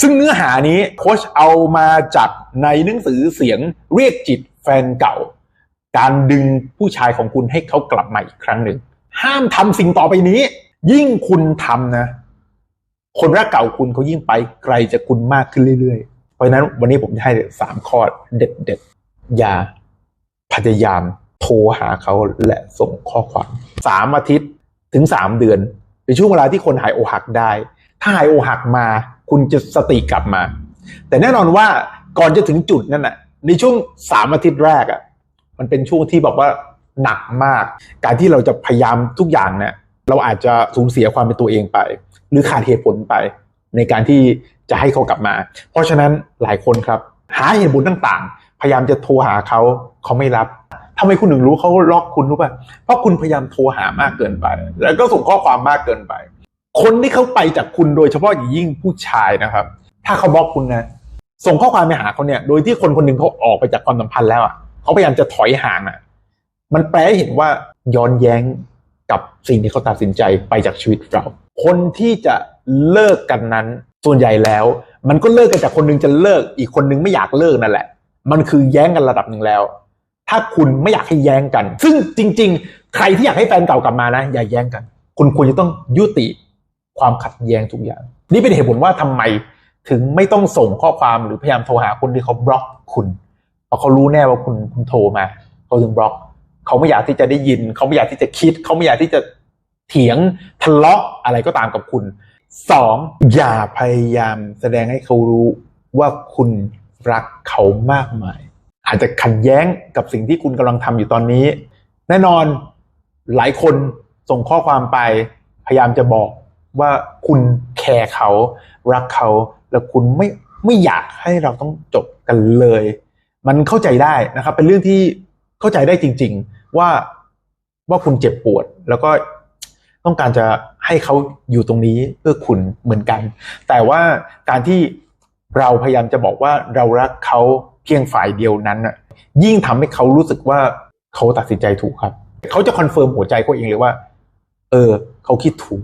ซึ่งเนื้อหานี้โค้ชเอามาจากในหนังสือเสียงเรียกจิตแฟนเก่า การดึงผู้ชายของคุณให้เขากลับมาอีกครั้งหนึ่ง ห้ามทำสิ่งต่อไปนี้ ยิ่งคุณทำนะ คนรักเก่าคุณเขายิ่งไปไกลจากคุณมากขึ้นเรื่อยๆ เพราะนั้นวันนี้ผมจะให้สามข้อเด็ดๆ อย่าพยายามโทรหาเขาและส่งข้อความสามอาทิตย์ถึงสามเดือนเป็นช่วงเวลาที่คนหายโอหักได้ ถ้าหายอหักมา คุณจะสติกลับมา แต่แน่นอนว่าก่อนจะถึงจุดนั้นน่ะ ในช่วงสามอาทิตย์แรกอะ มันเป็นช่วงที่บอกว่าหนักมาก การที่เราจะพยายามทุกอย่างเนี่ยเราอาจจะสูญเสียความเป็นตัวเองไป หรือขาดเหตุผลไป ในการที่จะให้เขากลับมา เพราะฉะนั้นหลายคนครับ หาเหตุผลต่างๆ พยายามจะโทรหาเขาเขาไม่รับทำไมคุณถึงรู้เขาล็อกคุณรู้ป่ะเพราะคุณพยายามโทรหามากเกินไป แล้วก็ส่งข้อความมากเกินไป คนที่เขาไปจากคุณโดยเฉพาะอย่างยิ่งผู้ชายนะครับ ถ้าเขาบล็อกคุณนะ ส่งข้อความไปหาเขาเนี่ย โดยที่คนคนหนึ่งเขาออกไปจากความสัมพันธ์แล้วอะเขาพยายามจะถอยห่างอะ มันแปลให้เห็นว่าย้อนแย้งกับสิ่งที่เขาตัดสินใจไปจากชีวิตเรา คนที่จะเลิกกันนั้นส่วนใหญ่แล้ว มันก็เลิกกันจากคนหนึงจะเลิก อีกคนหนึงไม่อยากเลิกนั่นแหละ มันคือแย้งกันระดับหนึ่งแล้ว ถ้าคุณไม่อยากให้แย้งกัน ซึ่งจริง ๆ ใครที่อยากให้แฟนเก่ากลับมานะ อย่าแย้งกัน คุณควรจะต้องยุติ ความขัดแย้งทุกอย่าง นี่เป็นเหตุผลว่าทำไมถึงไม่ต้องส่งข้อความหรือพยายามโทรหาคนที่เขาบล็อกคุณเพราะเขารู้แน่ว่าคุณคุณโทรมาเขาถึงบล็อก เขาไม่อยากที่จะได้ยิน เขาไม่อยากที่จะคิด เขาไม่อยากที่จะเถียงทะเลาะอะไรก็ตามกับคุณสองอย่าพยายามแสดงให้เขารู้ว่าคุณรักเขามากมาย อาจจะขัดแย้งกับสิ่งที่คุณกำลังทำอยู่ตอนนี้ แน่นอนหลายคนส่งข้อความไปพยายามจะบอก ว่าคุณแคร์เขารักเขาแล้วคุณไม่ไม่อยากให้เราต้องจบกันเลย มันเข้าใจได้นะครับ เป็นเรื่องที่เข้าใจได้จริง ๆ ว่าว่าคุณเจ็บปวด แล้วก็ต้องการจะให้เขาอยู่ตรงนี้เพื่อคุณเหมือนกัน แต่ว่าการที่เราพยายามจะบอกว่าเรารักเขาเพียงฝ่ายเดียวนั้นน่ะยิ่งทำให้เขารู้สึกว่าเขาตัดสินใจถูกครับ เขาจะคอนเฟิร์มหัวใจเขาเองเลยว่า เออ เขาคิดถูก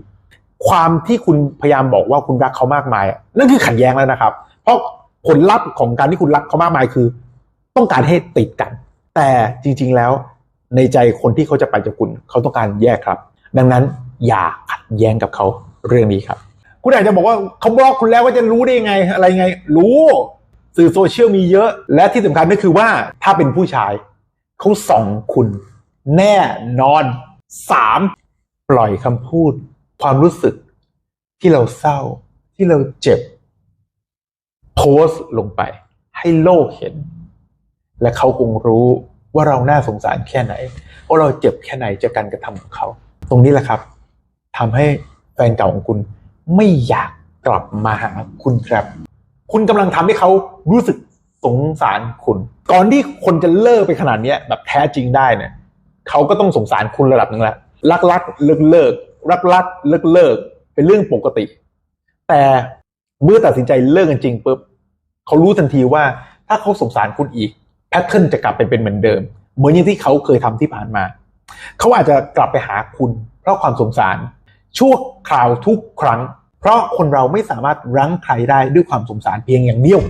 ความที่คุณพยายามบอกว่าคุณรักเขามากมาย นั่นคือขัดแย้งแล้วนะครับ เพราะผลลัพธ์ของการที่คุณรักเขามากมายคือ ต้องการให้ติดกัน แต่จริง ๆแล้วในใจคนที่เขาจะไปจากคุณเขาต้องการแยกครับ ดังนั้นอย่าขัดแย้งกับเขาเรื่องนี้ครับ คุณอาจจะบอกว่าเขาบล็อกคุณแล้วว่าจะรู้ได้ยังไงอะไรไง รู้สื่อโซเชียลมีเยอะ และที่สำคัญก็คือว่าถ้าเป็นผู้ชายเขาส่องคุณแน่นอนสามปล่อยคำพูด ความรู้สึกที่เราเศร้า ที่เราเจ็บ โพสต์ลงไป ให้โลกเห็น และเขาคงรู้ว่าเราน่าสงสารแค่ไหนว่าเราเจ็บแค่ไหนจากการกระทำของเขา ตรงนี้แหละครับทำให้แฟนเก่าของคุณไม่อยากกลับมาหาคุณครับ คุณกำลังทำให้เขารู้สึกสงสารคุณ ก่อนที่คนจะเลิกไปขนาดเนี้ยแบบแท้จริงได้เนี่ยเขาก็ต้องสงสารคุณระดับหนึ่งแหละรักรักเลิกเลิก รักรักเลิกเลิกเป็นเรื่องปกติ แต่เมื่อตัดสินใจเลิกกันจริงปุ๊บเขารู้ทันทีว่าถ้าเขาสงสารคุณอีกแพทเทิร์นจะกลับไปเป็นเหมือนเดิม เหมือนอย่างที่เขาเคยทำที่ผ่านมา เขาอาจจะกลับไปหาคุณเพราะความสงสารชั่วคราวทุกครั้ง เพราะคนเราไม่สามารถรั้งใครได้ด้วยความสงสารเพียงอย่างเดียว